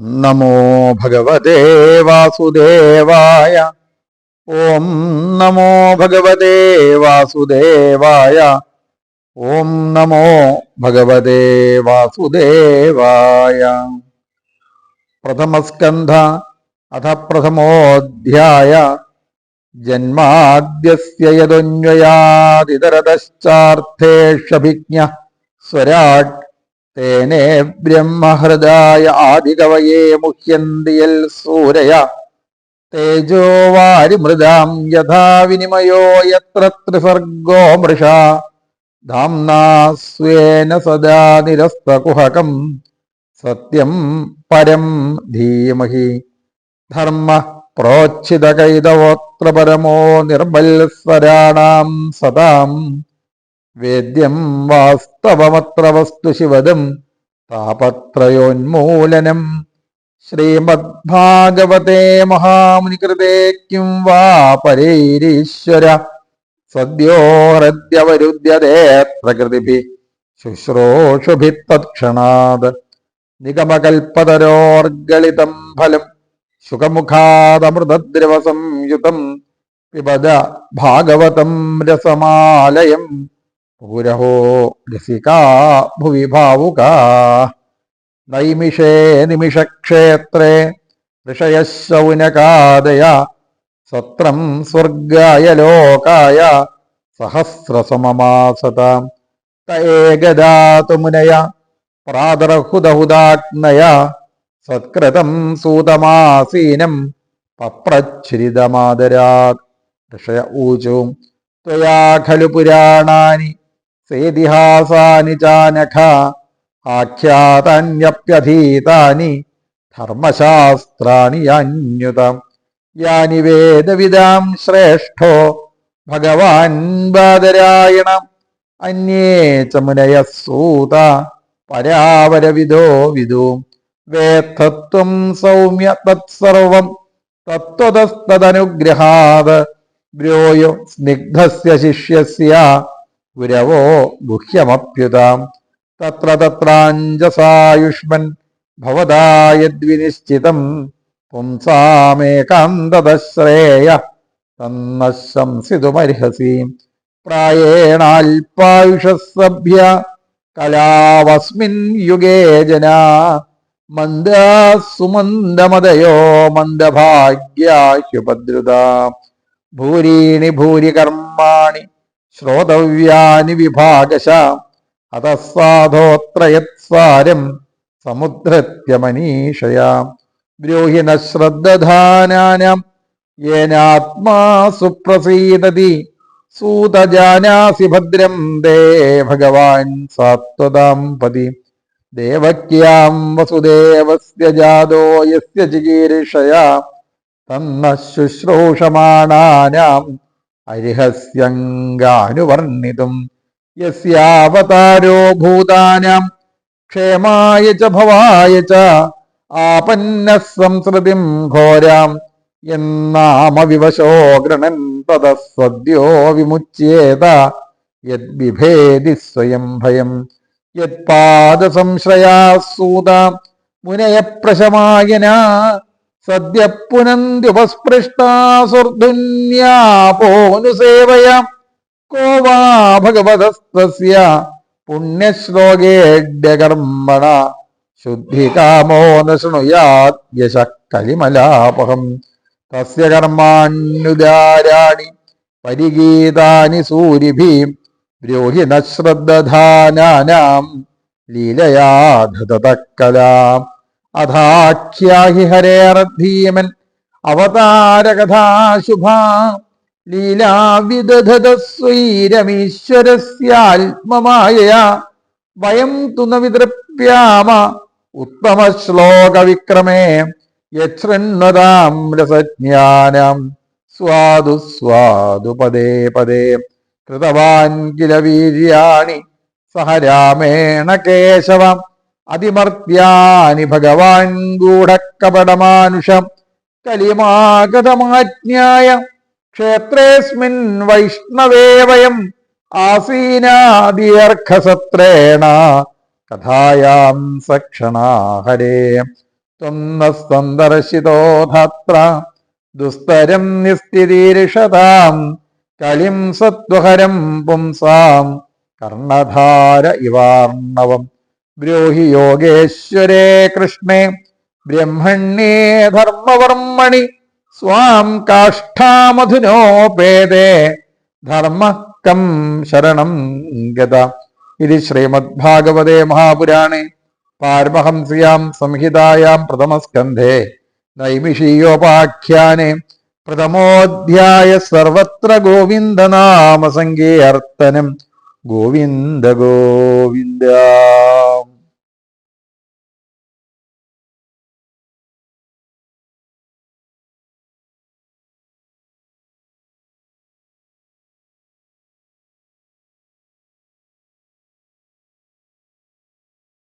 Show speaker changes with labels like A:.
A: നമോ ഭഗവതേ വാസുദേവായ. ഓം നമോ ഭഗവതേ വാസുദേവായ. ഓം നമോ ഭഗവതേ വാസുദേവായ. പ്രഥമസ്കന്ധ അഥ പ്രഥമോധ്യായ. ജന്മാദ്യസ്യ യതൊന്വയാതിതരതശ്ചാർത്ഥേഷഭിജ്ഞ സ്വരാട് തേനേ ബ്രഹ്മഹൃദായ ആദികവയേ മുഹ്യന്തിയൽ സൂരയ. തേജോ വാരിമൃതാം യഥാ വിനിമയോ യത്ര ത്രിസർഗോ മൃഷ. ധാംനാ സ്വേന സദാ നിരസ്തകുഹകം സത്യം പരം ധീമഹി. ധർമ്മ പ്രോച്ഛിതകൈതവോത്ര പരമോ നിർബൽസ്വരാണാം സദാം. വേദ്യം വാസ്തവമത്ര വസ്തു ശിവദം താപത്രയോന്മൂലനം. ശ്രീമദ്ഭാഗവതേ മഹാമുനികൃതേ കിം വാ പരൈരീശ്വര. സദ്യോ ഹൃദ്യവരുദ്യതേ പ്രകൃതിഭി ശുശ്രൂഷുഭി തത്ക്ഷണാത് നിഗമകൽപ്പതരോർഗളിതം ഫലം സുഖമുഖാതമൃതദ്രവസംയുതം പിബദ ഭാഗവതം രസമാലയം പുരഹോ രസികാ ഭുവി ഭാവുക നൈമിഷേ നിമിഷക്ഷേത്രേ ഋഷയശൗനകാദയ. സത്രം സ്വർഗായ ലോകായ. സഹസ്രസമമാസത. തേകദാതുമുനയ പ്രാതർഹുദഹുദാഗ്നയ. സത്കൃതം സൂതമാസീനം. പപ്രച്ഛുരിതമാദരാത് ഋഷയ ഊചു ത്വയാ ഖലു പുരാണാനി. സേതിഹാസാനി ചാനഖ ആഖ്യാതന്യപ്യധീതാനി ധർമ്മശാസ്ത്രാണി അന്യുതം. യാനി വേദവിദാം ശ്രേഷ്ഠോ ഭഗവാൻ ബാദരായണ. അന്യേ ചമുനയ മുനയ സൂത പരാവരവിദോ വിദു. വേത്തത്വം സൗമ്യ തത്സർവം തത്വതസ്തനുഗ്രഹാത് ബ്രോയോ സ്നിഗ്ധസ്യ ശിഷ്യസ്യ ഗുരവോ ഗുഹ്യമപ്യുതാം തത്ര തത്രാഞ്ജസായുഷ്മൻ ഭവതായദ്വിനിശ്ചിതം. പുംസാമേകാന്തതശ്രേയ തന്നശംസിതുമർഹസീം. പ്രായേണാൽപായുഷസഭ്യ കലാവസ്മിൻ യുഗേ ജന. മന്ദസുമന്ദമതയോ മന്ദഭാഗ്യാഹ്യുപദ്രുത ഭൂരീണി ഭൂരി കർമാണി ശ്രോതവ്യാനി വിഭാഗശ അതസാധോത്രയത്സാരം സമുദ്രത്യമനീഷയാ ബ്രൂഹിന ശ്രദ്ധാനാനാം യേനാത്മാ സുപ്രസീദതി സൂതജാനാസി ഭദ്രം ദേ ഭഗവാൻ സാത്വതാം പതി ദേവക്യാം വസുദേവസ്യ ജാതോ യസ്യ ചികീർഷയാ തന്ന ശുശ്രൂഷമാണാനാം അരിഹസ്യങ്കാനുവർണിതും യസ്യാവതാരോ ഭൂതാനാം ക്ഷേമായ ച ഭവായ ച ആപന്ന സംസൃതിം ഘോരാം എന്നാമവിവശോ ഗൃണൻ തതസ്വദ്യോ വിമുച്യേത യദ്വിഭേദി സ്വയം ഭയം യത്പാദസംശ്രയാസൂത മുനയ പ്രശമായന സദ്യ പുനന്തുപസ്പൃഷ്ടാസുർധുന്യാപോനുസേവയ കോ വാ ഭഗവതസ്തസ്യ പുണ്യശ്ലോകേഡ്യകർമ്മണ ശുദ്ധികാമോ ന ശൃണുയാത് യശ കലിമലാപഹം തസ്യ കർമാണ്യുദാരാണി പരിഗീതാനി സൂരിഭീം ദ്രോഹി ശ്രദ്ധാനാനാം ലീലയാ അഥാഖ്യാഹി ഹരേർധീമൻ അവതാരകഥാശുഭ. ലീലാവിദധസ്വൈരമീശ്വരസ്യാത്മമായ വയം തുനവിതൃപ്യാമ ഉത്തമ ശ്ലോക വിക്രമേ യശൃണ്വതാം രസജ്ഞാനം. സ്വാദു സ്വാദു പദേ പദേ. കൃതവാൻ കില വീര്യാണി സഹ രാമേണ കേശവം. അതിമർത്യാനി ഭഗവാൻ ഗൂഢക്കപടമാനുഷം കലിമാഗതമാജ്ഞായ. ക്ഷേത്രേസ്മിൻ വൈഷ്ണവേ വയം കഥായാം സക്ഷണാ ഹരേ. ത്വം ധാത്ര ദുസ്തരം നിസ്ഥിതിരിഷതാം കലിം സത്വഹരം പുംസാം കർണധാര ഇവാർണവം. ബ്രോഹി യോഗേശ്വരേ കൃഷ്ണേ ബ്രഹ്മണ്യേ ധർമ്മവർമ്മണി സ്വാം കാഷ്ടാമധുനോപേദേ ധർമ്മ കം ശരണം ഗത. ഇത് ശ്രീമദ്ഭാഗവതേ മഹാപുരാണേ പാരമഹംസ്യാം സംഹിതായാം പ്രഥമസ്കന്ധേ നൈമിഷീയോപാഖ്യാനെ പ്രഥമോധ്യായ സർവത്ര ഗോവിന്ദനാമസങ്കീർത്തനം. ഗോവിന്ദ ഗോവിന്ദ.